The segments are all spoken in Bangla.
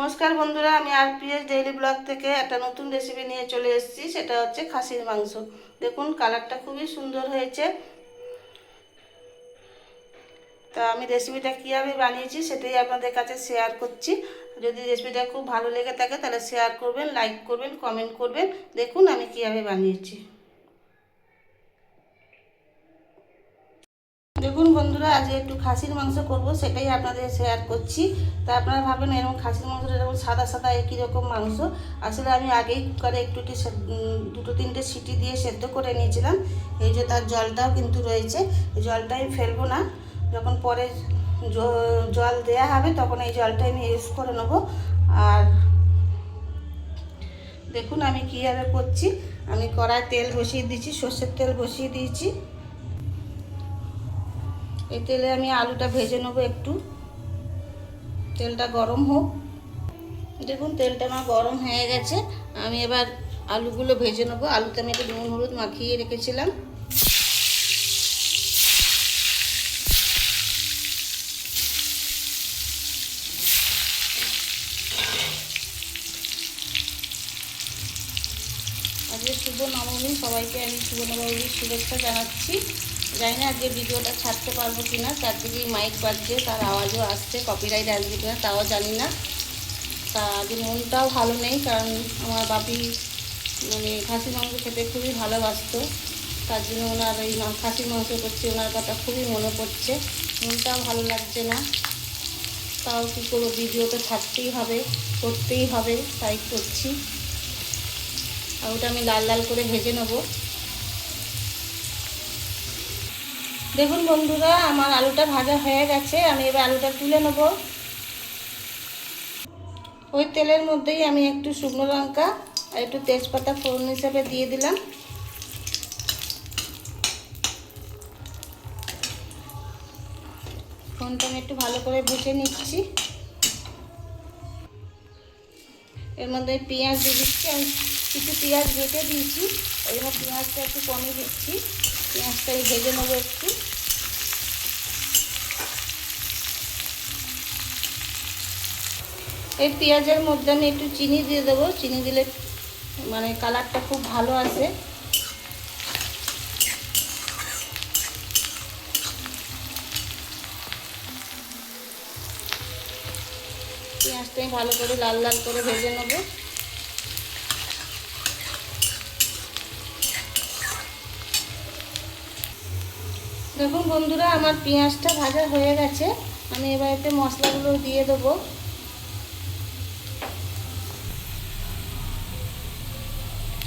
নমস্কার বন্ধুরা, আমি আর পিএস ডেইলি ব্লগ থেকে একটা নতুন রেসিপি নিয়ে চলে এসেছি, সেটা হচ্ছে খাসির মাংস। দেখুন কালারটা খুবই সুন্দর হয়েছে। তা আমি রেসিপিটা কীভাবে বানিয়েছি, সেটাই আপনাদের কাছে শেয়ার করছি। যদি রেসিপিটা খুব ভালো লেগে থাকে, তাহলে শেয়ার করবেন লাইক করবেন কমেন্ট করবেন। দেখুন, আমি কীভাবে বানিয়েছি। দেখুন বন্ধুরা, আজ একটু খাসির মাংস করব, সেটাই আপনাদের শেয়ার করছি। তা আপনারা ভাবেন এরকম খাসির মাংসটা এরকম সাদা সাদা একই রকম মাংস। আসলে আমি আগেই কুকারে একটু দুটো তিনটে সিটি দিয়ে সেদ্ধ করে নিয়েছিলাম। এই যে তার জলটাও কিন্তু রয়েছে। এই জলটা আমি ফেলব না। যখন পরে জল দেয়া হবে, তখন এই জলটা আমি ইউজ করে নেব। আর দেখুন আমি কীভাবে করছি। আমি কড়ায় তেল বসিয়ে দিয়েছি, সর্ষের তেল বসিয়ে দিয়েছি। এই তেলে আমি আলুটা ভেজে নেব একটু। তেলটা গরম হোক। দেখুন, তেলটা আমার গরম হয়ে গেছে। আমি এবার আলুগুলো ভেজে নেব। আলুতে আমি একটু নুন, হলুদ মাখিয়ে রেখেছিলাম। আজকে শুভ নবমী। সবাইকে আমি শুভ নবমীর শুভেচ্ছা জানাচ্ছি। জানি না আজকে ভিডিওটা ছাড়তে পারব কি না চারদিকেই মাইক বাজছে, তার আওয়াজও আসছে কপিরাইট আসবে কিনা তাও জানি না। তা আজকে মনটাও ভালো নেই, কারণ আমার বাপি মানে খাসি মাংস খেতে খুবই ভালোবাসতো, তার জন্য ওনার এই খাসির মাংস করছে, ওনার কথা খুবই মনে পড়ছে, মনটাও ভালো লাগছে না। তাও কী করব ভিডিও তো ছাড়তেই হবে, করতেই হবে, তাই করছি। আর ওটা আমি লাল লাল করে ভেজে নেব। দেখুন বন্ধুরা, আমার আলুটা ভাজা হয়ে গেছে, আমি এবার আলুটা তুলে নেব। ওই তেলের মধ্যেই আমি একটু শুকনো লঙ্কা আর একটু তেজপাতা ফোড়ন হিসাবে দিয়ে দিলাম। ফোনটা আমি একটু ভালো করে ভেজে নিচ্ছি। এর মধ্যে পেঁয়াজ দিয়ে দিচ্ছি, আমি কিছু পেঁয়াজ বেটে দিয়েছি। ওই পেঁয়াজটা একটু কমে দিচ্ছি। পেঁয়াজটা ভেজে নেব একটু। এই পেঁয়াজের মধ্যে আমি একটু চিনি দিয়ে দেবো। চিনি দিলে মানে কালারটা খুব ভালো আসে। পেঁয়াজটা আমি ভালো করে লাল লাল করে ভেজে নেব। দেখুন বন্ধুরা, আমার পেঁয়াজটা ভাজা হয়ে গেছে। আমি এবার এতে মশলাগুলো দিয়ে দেবো।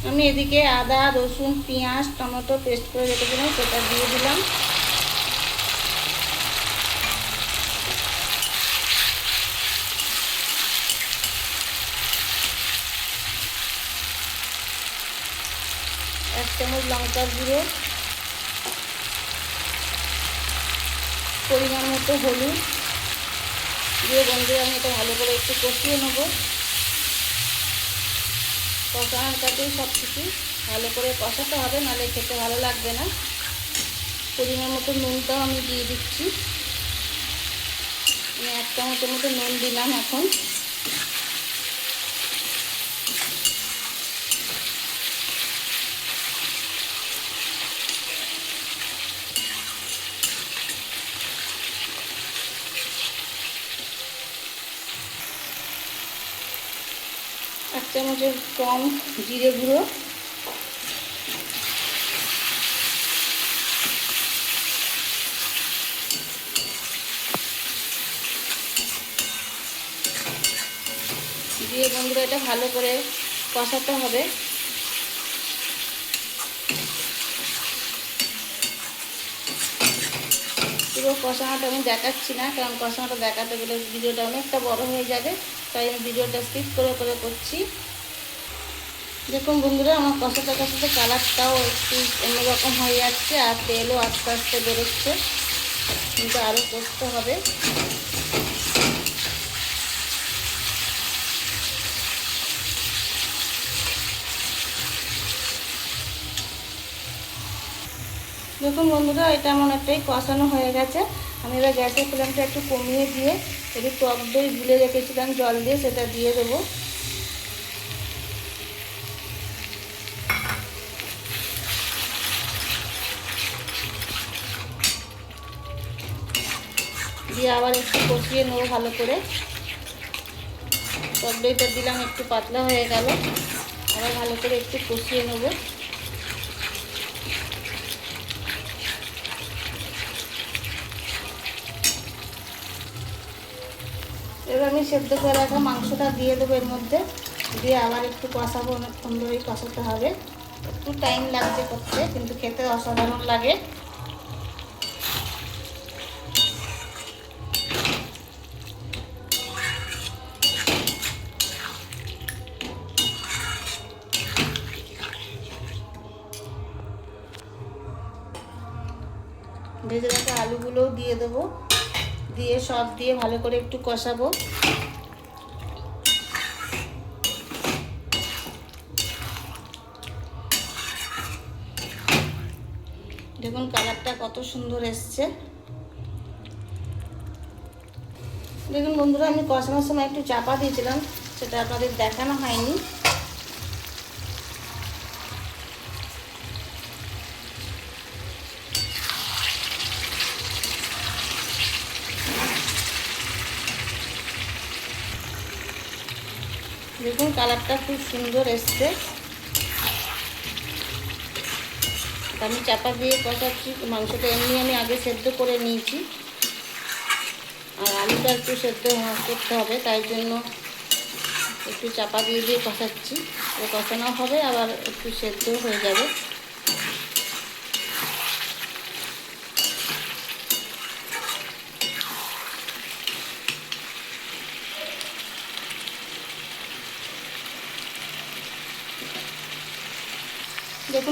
আমি এদিকে আদা, রসুন, পেঁয়াজ, টমেটো পেস্ট করে রেখেছিলাম, সেটা দিয়ে দিলাম। এক চামচ লঙ্কার গুঁড়ো, পরিমাণ মতো হলুদ। দিয়ে বন্ধুরা, আমি এটা ভালো করে একটু কষিয়ে নেব। কষানোর কাছেই সব কিছু ভালো করে কষাতে হবে, নাহলে খেতে ভালো লাগবে না। পরিমাণ মতো নুনটাও আমি দিয়ে দিচ্ছি। আমি এক চামচের মতো নুন দিলাম এখন এক চামচের কম জিরে গুঁড়ো। দিয়ে বন্ধুরা এটা ভালো করে কষাতে হবে। পুরো কষানোটা আমি দেখাচ্ছি না, কারণ কষানোটা দেখাতে গেলে ভিডিওটা অনেকটা বড় হয়ে যাবে। তাই আমি ভিডিওটা স্কিপ করে করে করছি। দেখুন বন্ধুরা, আমার কষাতে কষাতে কালারটাও একটু অন্যরকম হয়ে যাচ্ছে আর তেলও আস্তে আস্তে বেরোচ্ছে। কিন্তু আরও কষতে হবে। দেখুন বন্ধুরা, এটা আমার অনেকটাই কষানো হয়ে গেছে। আমি এবার গ্যাসের ফ্লেমটা একটু কমিয়ে দিয়ে একটু টক দই গুলে রেখেছিলাম জল দিয়ে, সেটা দিয়ে দেবো। দিয়ে আবার একটু কষিয়ে নেব ভালো করে। টক দইটা দিলাম, একটু পাতলা হয়ে গেল। আবার ভালো করে একটু কষিয়ে নেব। এবার আমি সেদ্ধ করে রাখা মাংসটা দিয়ে দেবো এর মধ্যে। দিয়ে আবার একটু কষাবো অনেকক্ষণ ধরেই কষাতে হবে। একটু টাইম লাগছে করতে, কিন্তু খেতে অসাধারণ লাগে। দেবো। দিয়ে সব দিয়ে ভালো করে একটু কষাবো। দেখুন কালারটা কত সুন্দর এসছে। দেখুন বন্ধুরা, আমি কষানোর সময় একটু চাপা দিয়েছিলাম, সেটা আপনাদের দেখানো হয়নি। দেখুন, কালারটা খুব সুন্দর এসছে। আমি চাপা দিয়ে কষাচ্ছি, মাংসটা এমনি আমি আগে সেদ্ধ করে নিয়েছি। আর আলুটা একটু সেদ্ধ করতে হবে, তাই জন্য একটু চাপা দিয়ে দিয়ে কষাচ্ছি। কষানো হবে, আবার একটু সেদ্ধ হয়ে যাবে।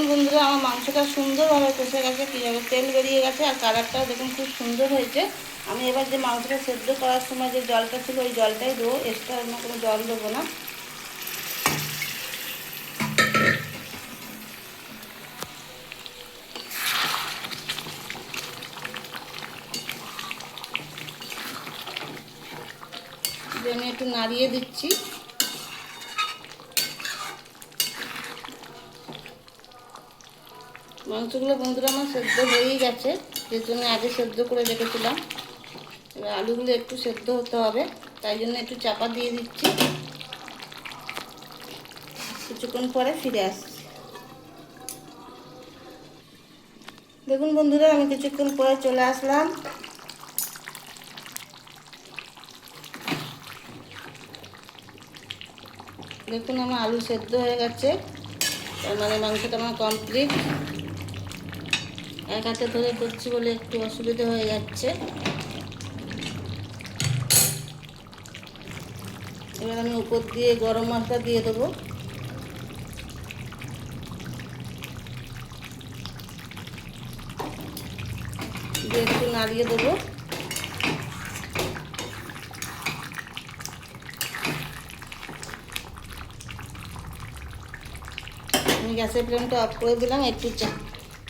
দেখুন বন্ধুরা, আমার মাংসটা সুন্দরভাবে কষে গেছে কীভাবে তেল বেরিয়ে গেছে, আর কালারটাও দেখুন খুব সুন্দর হয়েছে। আমি এবার যে মাংসটা সেদ্ধ করার সময় যে জলটা ছিল, ওই জলটাই দেবো, এক্সট্রা অন্য কোনো জল দেবো না। আমি একটু নাড়িয়ে দিচ্ছি। মাংসগুলো বন্ধুরা আমার সেদ্ধ হয়েই গেছে, যে জন্য আগে সেদ্ধ করে রেখেছিলাম। এবার আলুগুলো একটু সেদ্ধ হতে হবে, তাই জন্য একটু চাপা দিয়ে দিচ্ছি। কিছুক্ষণ পরে ফিরে আসছি। দেখুন বন্ধুরা, আমি কিছুক্ষণ পরে চলে আসলাম। দেখুন আমার আলু সেদ্ধ হয়ে গেছে, তার মানে মাংসটা আমার কমপ্লিট এক হাতে ধরে করছি বলে একটু অসুবিধা হয়ে যাচ্ছে। এবার আমি উপর দিয়ে গরম মশলা দিয়ে দেবো। দিয়ে একটু নাড়িয়ে দেবো। আমি গ্যাসের ফ্লেমটা অফ করে দিলাম, একটু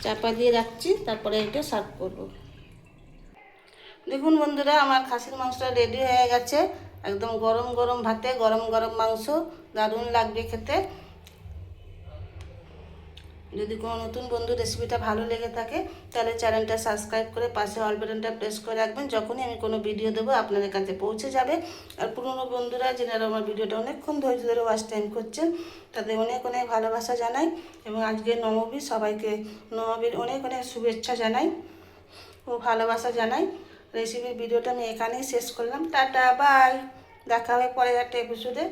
চাপা দিয়ে রাখছি, তারপরে এটা সার্ভ করব। দেখুন বন্ধুরা, আমার খাসির মাংসটা রেডি হয়ে গেছে। একদম গরম গরম ভাতে, গরম গরম মাংস, দারুণ লাগবে খেতে। যদি কোনো নতুন বন্ধু রেসিপিটা ভালো লেগে থাকে, তাহলে চ্যানেলটা সাবস্ক্রাইব করে পাশে অল বাটনটা প্রেস করে রাখবেন, যখনই আমি কোনো ভিডিও দেবো আপনাদের কাছে পৌঁছে যাবে। আর পুরনো বন্ধুরা যেনারা আমার ভিডিওটা অনেকক্ষণ ধৈর্য ধরে ওয়াচ টাইম করছেন, তাদের অনেক অনেক ভালোবাসা জানাই, এবং আজকে নবমী, সবাইকে নবমীর অনেক অনেক শুভেচ্ছা জানাই ও ভালোবাসা জানাই। রেসিপির ভিডিওটা আমি এখানেই শেষ করলাম। টাটা বাই দেখা হবে পরে একটা এপিসোডে